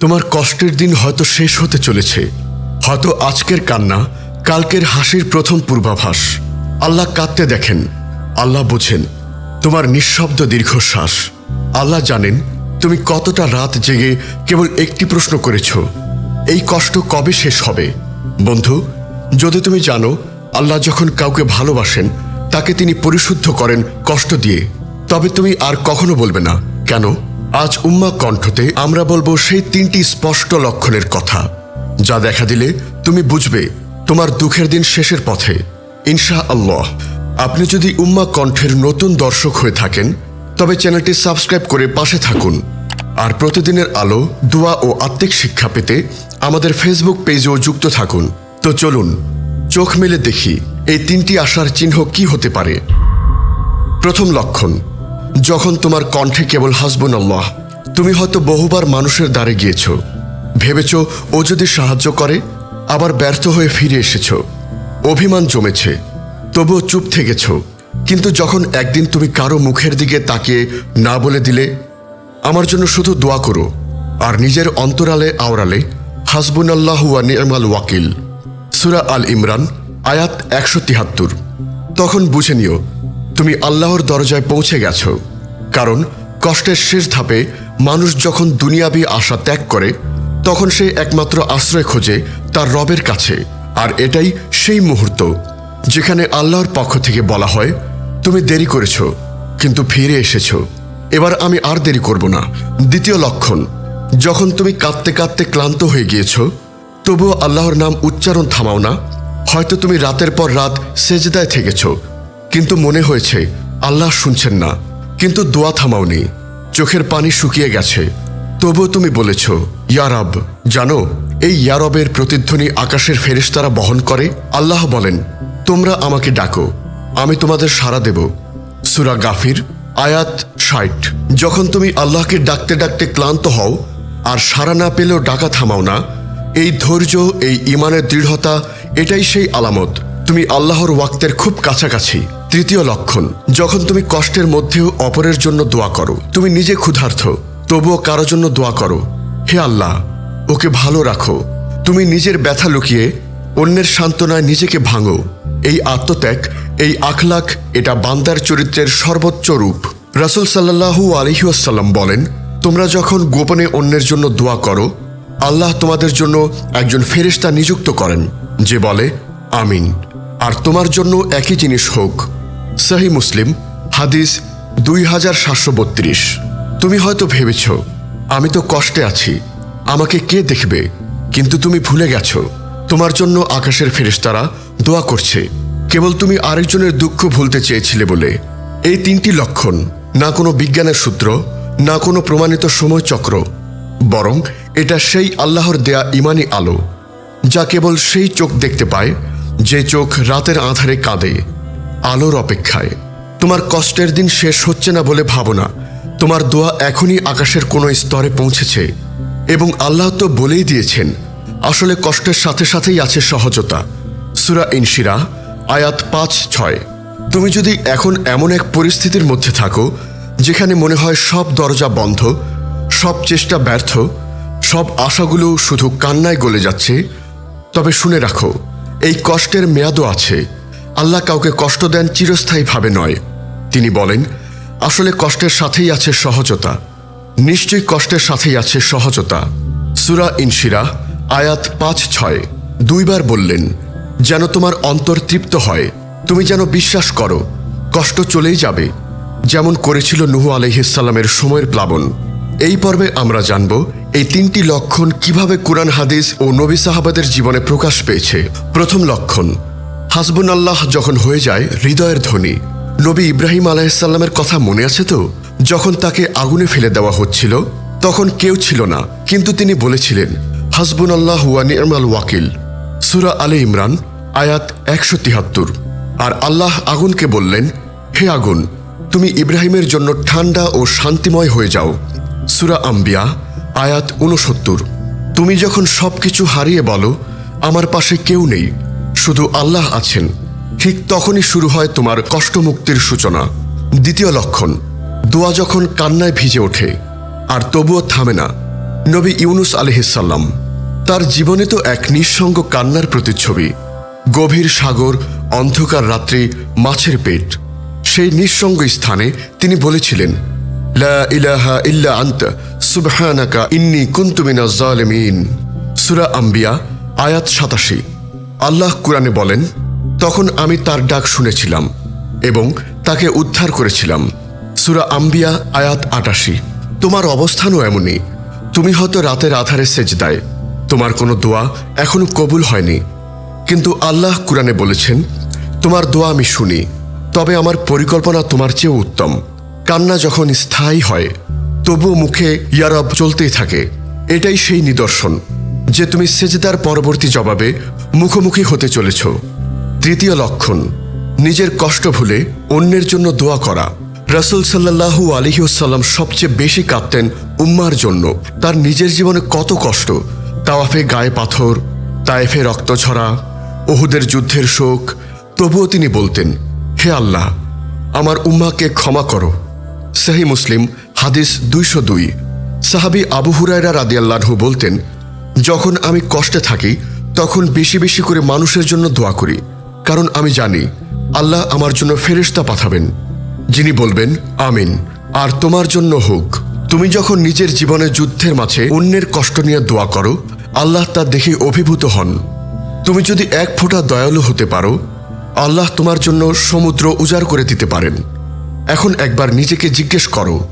তোমার কষ্টের দিন হয়তো শেষ হতে চলেছে। হয়তো আজকের কান্না, কালকের হাসির প্রথম পূর্বাভাস। আল্লাহ কাঁদতে দেখেন। আল্লাহ বোঝেন, তোমার নিঃশব্দ দীর্ঘশ্বাস। আল্লাহ জানেন, তুমি কতটা রাত জেগে কেবল একটি প্রশ্ন করেছ। এই কষ্ট কবে শেষ হবে? বন্ধু, যদি তুমি জানো, আল্লাহ যখন কাউকে ভালোবাসেন, তাকে তিনি পরিশুদ্ধ করেন কষ্ট দিয়ে। তবে তুমি আর কখনো বলবে না, কেন? আজ উম্মা কণ্ঠতে আমরা বলব সেই তিনটি স্পষ্ট লক্ষণের কথা, যা দেখা দিলে তুমি বুঝবে তোমার দুঃখের দিন শেষের পথে। ইনশা আল্লাহ আপনি যদি উম্মা কণ্ঠের নতুন দর্শক হয়ে থাকেন, তবে চ্যানেলটি সাবস্ক্রাইব করে পাশে থাকুন। আর প্রতিদিনের আলো, দোয়া ও আত্মিক শিক্ষা পেতে আমাদের ফেসবুক পেজেও যুক্ত থাকুন। তো চলুন, চোখ মেলে দেখি এই তিনটি আশার চিহ্ন কি হতে পারে। প্রথম লক্ষণ যখন তোমার কণ্ঠে কেবল হাসবুন আল্লাহ, তুমি হয়তো বহুবার মানুষের দ্বারে গিয়েছ। ভেবেছ, ও যদি সাহায্য করে, আবার ব্যর্থ হয়ে ফিরে এসেছ। অভিমান জমেছে, তবুও চুপ থেকেছ। কিন্তু যখন একদিন তুমি কারও মুখের দিকে তাকিয়ে না বলে দিলে, আমার জন্য শুধু দোয়া করো, আর নিজের অন্তরালে আওরালে হাসবুন আল্লাহ নিয়মাল ওয়াকিল। সুরা আল ইমরান, আয়াত একশো তিহাত্তর। তখন বুঝে নিও তুমি আল্লাহর দরজায় পৌঁছে গেছ। কারণ কষ্টের শেষ ধাপে মানুষ যখন দুনিয়াবি আশা ত্যাগ করে, তখন সে একমাত্র আশ্রয় খোঁজে তার রবের কাছে। আর এটাই সেই মুহূর্ত যেখানে আল্লাহর পক্ষ থেকে বলা হয়, তুমি দেরি করেছ, কিন্তু ফিরে এসেছ। এবার আমি আর দেরি করব না। দ্বিতীয় লক্ষণ, যখন তুমি কাঁদতে কাঁদতে ক্লান্ত হয়ে গিয়েছ, তবুও আল্লাহর নাম উচ্চারণ থামাও না। হয়তো তুমি রাতের পর রাত সেজদায় থেকেছ কিন্তু মনে হয়েছে, আল্লাহ শুনছেন না। কিন্তু দোয়া থামাওনি, চোখের পানি শুকিয়ে গেছে। তবুও তুমি বলেছ ইয়ারব জানো, এই ইয়ারবের প্রতিধ্বনি আকাশের ফেরেশতারা বহন করে? আল্লাহ বলেন, তোমরা আমাকে ডাকো, আমি তোমাদের সাড়া দেব। সুরা গাফির, আয়াত ষাট। যখন তুমি আল্লাহকে ডাকতে ডাকতে ক্লান্ত হও, আর সাড়া না পেলেও ডাকা থামাও না, এই ধৈর্য, এই ইমানের দৃঢ়তা, এটাই সেই আলামত। তুমি আল্লাহর ওয়াক্তের খুব কাছাকাছি। তৃতীয় লক্ষণ, যখন তুমি কষ্টের মধ্যেও অপরের জন্য দোয়া করো, তুমি নিজে ক্ষুধার্থ, তবুও কারও জন্য দোয়া করো। হে আল্লাহ, ওকে ভালো রাখো। তুমি নিজের ব্যথা লুকিয়ে, অন্যের সান্ত্বনায় নিজেকে ভাঙো। এই আত্মত্যাগ, এই আখলাখ, এটা বান্দার চরিত্রের সর্বোচ্চ রূপ। রাসুল সাল্লাহু আলহিউসাল্লাম বলেন, তোমরা যখন গোপনে অন্যের জন্য দোয়া করো, আল্লাহ তোমাদের জন্য একজন ফেরেশতা নিযুক্ত করেন, যে বলে, আমিন। আর তোমার জন্য একই জিনিস হোক। সাহি মুসলিম, হাদিস দুই হাজার সাতশো বত্রিশ। তুমি হয়তো ভেবেছ, আমি তো কষ্টে আছি, আমাকে কে দেখবে? কিন্তু তুমি ভুলে গেছ, তোমার জন্য আকাশের ফেরেশতারা দোয়া করছে। কেবল তুমি আরেকজনের দুঃখ ভুলতে চেয়েছিলে বলে। এই তিনটি লক্ষণ, না কোনো বিজ্ঞানের সূত্র, না কোনো প্রমাণিত সময়চক্র, বরং এটা সেই আল্লাহর দেয়া ইমানি আলো, যা কেবল সেই চোখ দেখতে পায় যে চোখ রাতের আধারে কাঁদে, আলোর অপেক্ষায়। তোমার কষ্টের দিন শেষ হচ্ছে না বলে ভাবো না। তোমার দোয়া এখনই আকাশের কোনো স্তরে পৌঁছেছে এবং আল্লাহ তো বলেই দিয়েছেন, আসলে কষ্টের সাথে সাথেই আছে সহজতা। সুরা ইনশিরা, আয়াত পাঁচ, ছয়। তুমি যদি এখন এমন এক পরিস্থিতির মধ্যে থাকো, যেখানে মনে হয় সব দরজা বন্ধ, সব চেষ্টা ব্যর্থ, সব আশাগুলো শুধু কান্নায় গলে যাচ্ছে, তবে শুনে রাখো এই কষ্টের মেয়াদও আছে। আল্লাহ কাউকে কষ্ট দেন চিরস্থায়ীভাবে নয়। তিনি বলেন, আসলে কষ্টের সাথেই আছে সহজতা। নিশ্চয়ই কষ্টের সাথেই আছে সহজতা। সুরা ইনশিরা আয়াত পাঁচ ছয়। দুইবার বললেন, যেন তোমার অন্তর তৃপ্ত হয়, তুমি যেন বিশ্বাস করো, কষ্ট চলেই যাবে। যেমন করেছিল নুহু আলহিসাল্লামের সময়ের প্লাবন। এই পর্বে আমরা জানব এই তিনটি লক্ষণ কীভাবে কোরআন, হাদিস ও নবী সাহাবাদের জীবনে প্রকাশ পেয়েছে? প্রথম লক্ষণ হাসবুন আল্লাহ যখন হয়ে যায়, হৃদয়ের ধ্বনি। নবী ইব্রাহিম আলাহিসাল্লামের কথা মনে আছে তো? যখন তাকে আগুনে ফেলে দেওয়া হচ্ছিল, তখন কেউ ছিল না, কিন্তু তিনি বলেছিলেন হাসবুন আল্লাহ নির্মাল ওয়াকিল। সুরা আলে ইমরান, আয়াত একশো তিহাত্তর। আর আল্লাহ আগুনকে বললেন, হে আগুন, তুমি ইব্রাহিমের জন্য ঠান্ডা ও শান্তিময় হয়ে যাও। সুরা আম্বিয়া আয়াত উনসত্তর তুমি যখন সবকিছু হারিয়ে বলো, আমার পাশে কেউ নেই, শুধু আল্লাহ আছেন। ঠিক তখনই শুরু হয় তোমার কষ্টমুক্তির সূচনা। দ্বিতীয় লক্ষণ, দোয়া যখন কান্নায় ভিজে ওঠে, আর তবুও থামে না। নবী ইউনুস আলহিসাল্লাম তার জীবনে তো এক নিঃসঙ্গ কান্নার প্রতিচ্ছবি। গভীর সাগর, অন্ধকার রাত্রি, মাছের পেট। সেই নিঃসঙ্গ স্থানে তিনি বলেছিলেন, লা ইলাহা ইল্লা আন্ত সুবহানাকা ইন্নি কুনতু মিনাজ জালিমিন। সূরা আম্বিয়া, আয়াত সাতাশি। আল্লাহ কুরআনে বলেন, তখন আমি তার ডাক শুনেছিলাম এবং তাকে উদ্ধার করেছিলাম। সুরা আম্বিয়া, আয়াত আটাশি। তোমার অবস্থানও এমনই। তুমি হয়তো রাতের আধারে সেচ সেজদায়। তোমার কোনো দোয়া এখনও কবুল হয়নি। কিন্তু আল্লাহ কুরআনে বলেছেন, তোমার দোয়া আমি শুনি। তবে আমার পরিকল্পনা তোমার চেয়েও উত্তম। কান্না যখন স্থায়ী হয় তবুও মুখে ইয়ারব চলতেই থাকে। এটাই সেই নিদর্শন, যে তুমি সেজদার পরবর্তী জবাবে মুখোমুখি হতে চলেছ। তৃতীয় লক্ষণ, নিজের কষ্ট ভুলে অন্যের জন্য দোয়া করা। রাসুল সাল্লাহু আলহিউসাল্লাম সবচেয়ে বেশি কাঁদতেন উম্মার জন্য। তার নিজের জীবনে কত কষ্ট, তাওয়াফে গায়ে পাথর, তায়েফে রক্ত ছড়া ওহুদের যুদ্ধের শোক। তবুও তিনি বলতেন, হে আল্লাহ, আমার উম্মাকে ক্ষমা করো। সাহি মুসলিম হাদিস দুইশো দুই। সাহাবি আবু হুরায়রা রাদিয়াল্লাহু বলতেন, যখন আমি কষ্টে থাকি, তখন বেশি বেশি করে মানুষের জন্য দোয়া করি। কারণ আমি জানি, আল্লাহ আমার জন্য ফেরেশতা পাঠাবেন। যিনি বলবেন, আমিন। আর তোমার জন্য হোক। তুমি যখন নিজের জীবনে যুদ্ধের মাঝে অন্যের কষ্ট নিয়ে দোয়া করো, আল্লাহ তা দেখে অভিভূত হন। তুমি যদি এক ফোঁটা দয়ালু হতে পারো, আল্লাহ তোমার জন্য সমুদ্র উজাড় করে দিতে পারেন। এখন একবার নিজেকে জিজ্ঞেস করো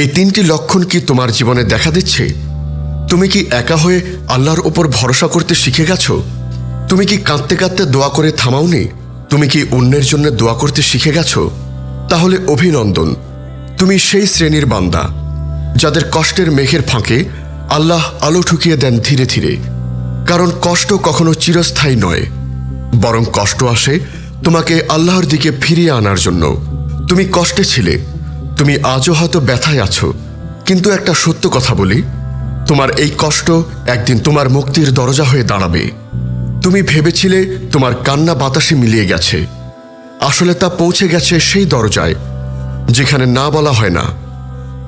এই তিনটি লক্ষণ কি তোমার জীবনে দেখা দিচ্ছে? তুমি কি একা হয়ে আল্লাহর ওপর ভরসা করতে শিখে গেছো? তুমি কি কাঁদতে কাঁদতে দোয়া করে থামাওনি? তুমি কি অন্যের জন্য দোয়া করতে শিখে গেছো? তাহলে অভিনন্দন। তুমি সেই শ্রেণির বান্দা, যাদের কষ্টের মেঘের ফাঁকে আল্লাহ আলো ঠুকিয়ে দেন ধীরে ধীরে। কারণ কষ্ট কখনো চিরস্থায়ী নয়, বরং কষ্ট আসে তোমাকে আল্লাহর দিকে ফিরিয়ে আনার জন্য। তুমি কষ্টে ছিলে তুমি আজও হয়তো ব্যথায় আছো। কিন্তু একটা সত্য কথা বলি। তোমার এই কষ্ট একদিন তোমার মুক্তির দরজা হয়ে দাঁড়াবে। তুমি ভেবেছিলে তোমার কান্না বাতাসে মিলিয়ে গেছে। আসলে তা পৌঁছে গেছে সেই দরজায়, যেখানে না বলা হয় না।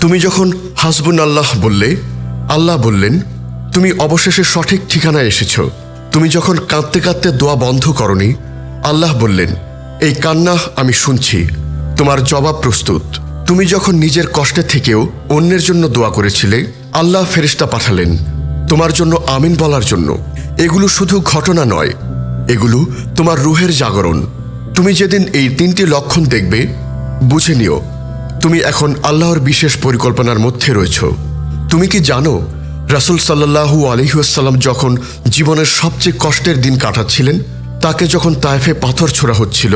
তুমি যখন হাসবুন আল্লাহ বললে, আল্লাহ বললেন, তুমি অবশেষে সঠিক ঠিকানায় এসেছ। তুমি যখন কাঁদতে কাঁদতে দোয়া বন্ধ করনি, আল্লাহ বললেন, এই কান্না আমি শুনছি। তোমার জবাব প্রস্তুত। তুমি যখন নিজের কষ্টে থেকেও অন্যের জন্য দোয়া করেছিলে, আল্লাহ ফেরিস্তা পাঠালেন। তোমার জন্য আমিন বলার জন্য। এগুলো শুধু ঘটনা নয়, এগুলো তোমার রুহের জাগরণ। তুমি যেদিন এই তিনটি লক্ষণ দেখবে, বুঝে নিও, তুমি এখন আল্লাহর বিশেষ পরিকল্পনার মধ্যে রয়েছ। তুমি কি জানো, রাসুল সাল্লাহু আলহিউসাল্লাম যখন জীবনের সবচেয়ে কষ্টের দিন কাটাচ্ছিলেন, তাকে যখন তায়েফে পাথর ছোড়া হচ্ছিল,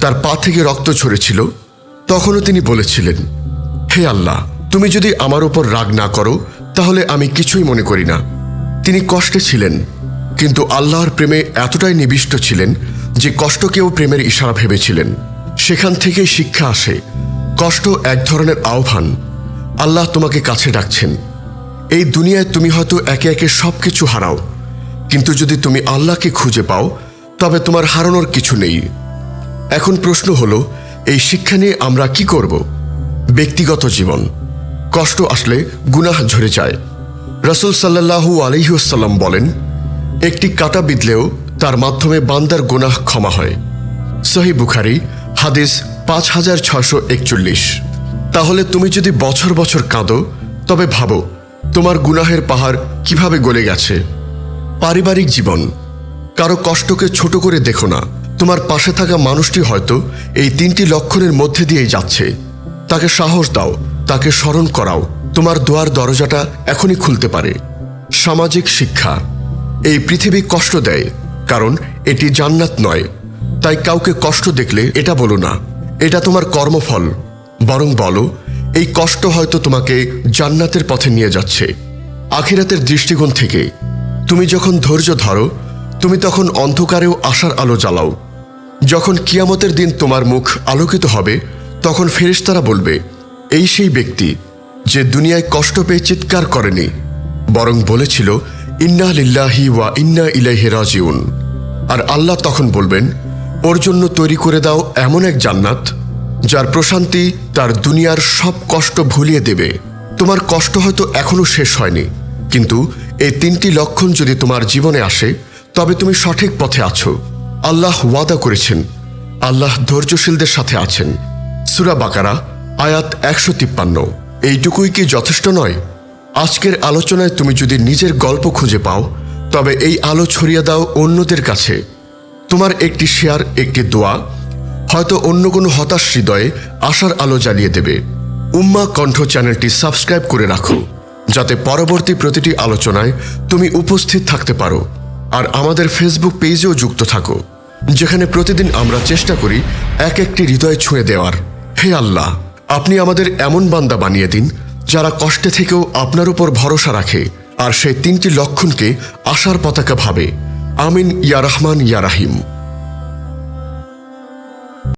তার পা থেকে রক্ত ঝরেছিল তখনও তিনি বলেছিলেন, হে আল্লাহ, তুমি যদি আমার উপর রাগ না করো, তাহলে আমি কিছুই মনে করি না। তিনি কষ্টে ছিলেন, কিন্তু আল্লাহর প্রেমে এতটাই নিবিষ্ট ছিলেন যে কষ্টকেও প্রেমের ইশারা ভেবেছিলেন। সেখান থেকেই শিক্ষা আসে, কষ্ট এক ধরনের আহ্বান, আল্লাহ তোমাকে কাছে ডাকছেন। এই দুনিয়ায় তুমি হয়তো একে একে সব কিছু হারাও, কিন্তু যদি তুমি আল্লাহকে খুঁজে পাও, তবে তোমার হারানোর কিছু নেই। এখন প্রশ্ন হলো এই শিক্ষা নিয়ে আমরা কি করব? ব্যক্তিগত জীবন। কষ্ট আসলে গুনাহ ঝরে যায়। রসুল সাল্লাহু আলহিউসাল্লাম বলেন, একটি কাটা বিদলেও তার মাধ্যমে বান্দার গুনাহ ক্ষমা হয়। সহি বুখারি, হাদিস পাঁচ হাজার ছশো একচল্লিশ। তাহলে তুমি যদি বছর বছর কাঁদো, তবে ভাবো, তোমার গুনাহের পাহাড় কীভাবে গলে গেছে? পারিবারিক জীবন। কারও কষ্টকে ছোট করে দেখো না। তোমার পাশে থাকা মানুষটি হয়তো এই তিনটি লক্ষণের মধ্যে দিয়েই যাচ্ছে। তাকে সাহস দাও, তাকে স্মরণ করাও। তোমার দোয়ার দরজাটা এখনই খুলতে পারে। সামাজিক শিক্ষা। এই পৃথিবী কষ্ট দেয়, কারণ এটি জান্নাত নয়। তাই কাউকে কষ্ট দেখলে এটা বলো না। এটা তোমার কর্মফল। বরং বলো, এই কষ্ট হয়তো তোমাকে জান্নাতের পথে নিয়ে যাচ্ছে। আখিরাতের দৃষ্টিকোণ থেকে। তুমি যখন ধৈর্য ধরো, তুমি তখন অন্ধকারেও আশার আলো জ্বালাও। যখন কিয়ামতের দিন তোমার মুখ আলোকিত হবে, তখন ফেরেশতারা বলবে, এই সেই ব্যক্তি যে দুনিয়ায় কষ্ট পেয়ে চিৎকার করেনি, বরং বলেছিল, ইন্না লিল্লাহি ওয়া ইন্না ইলাইহি রাজিউন। আর আল্লাহ তখন বলবেন, ওর জন্য তৈরি করে দাও এমন এক জান্নাত, যার প্রশান্তি তার দুনিয়ার সব কষ্ট ভুলিয়ে দেবে। তোমার কষ্ট হয়তো এখনও শেষ হয়নি, কিন্তু এই তিনটি লক্ষণ যদি তোমার জীবনে আসে, তবে তুমি সঠিক পথে আছো। আল্লাহ ওয়াদা করেছেন, আল্লাহ ধৈর্যশীলদের সাথে আছেন। সুরা বাকারা, আয়াত একশো তিপ্পান্ন। এইটুকুই কি যথেষ্ট নয়? আজকের আলোচনায় তুমি যদি নিজের গল্প খুঁজে পাও, তবে এই আলো ছড়িয়ে দাও অন্যদের কাছে। তোমার একটি শেয়ার, একটি দোয়া, হয়তো অন্য কোনো হতাশ হৃদয়ে আশার আলো জ্বালিয়ে দেবে। উম্মা কণ্ঠ চ্যানেলটি সাবস্ক্রাইব করে রাখো, যাতে পরবর্তী প্রতিটি আলোচনায় তুমি উপস্থিত থাকতে পারো। আর আমাদের ফেসবুক পেজেও যুক্ত থাকো, যেখানে প্রতিদিন আমরা চেষ্টা করি এক একটি হৃদয় ছুঁয়ে দেওয়ার। হে আল্লাহ, আপনি আমাদের এমন বান্দা বানিয়ে দিন, যারা কষ্টে থেকেও আপনার উপর ভরসা রাখে আর সেই তিনটি লক্ষণকে আশার পতাকা ভাবে। আমিন ইয়া রহমান ইয়া রাহিম।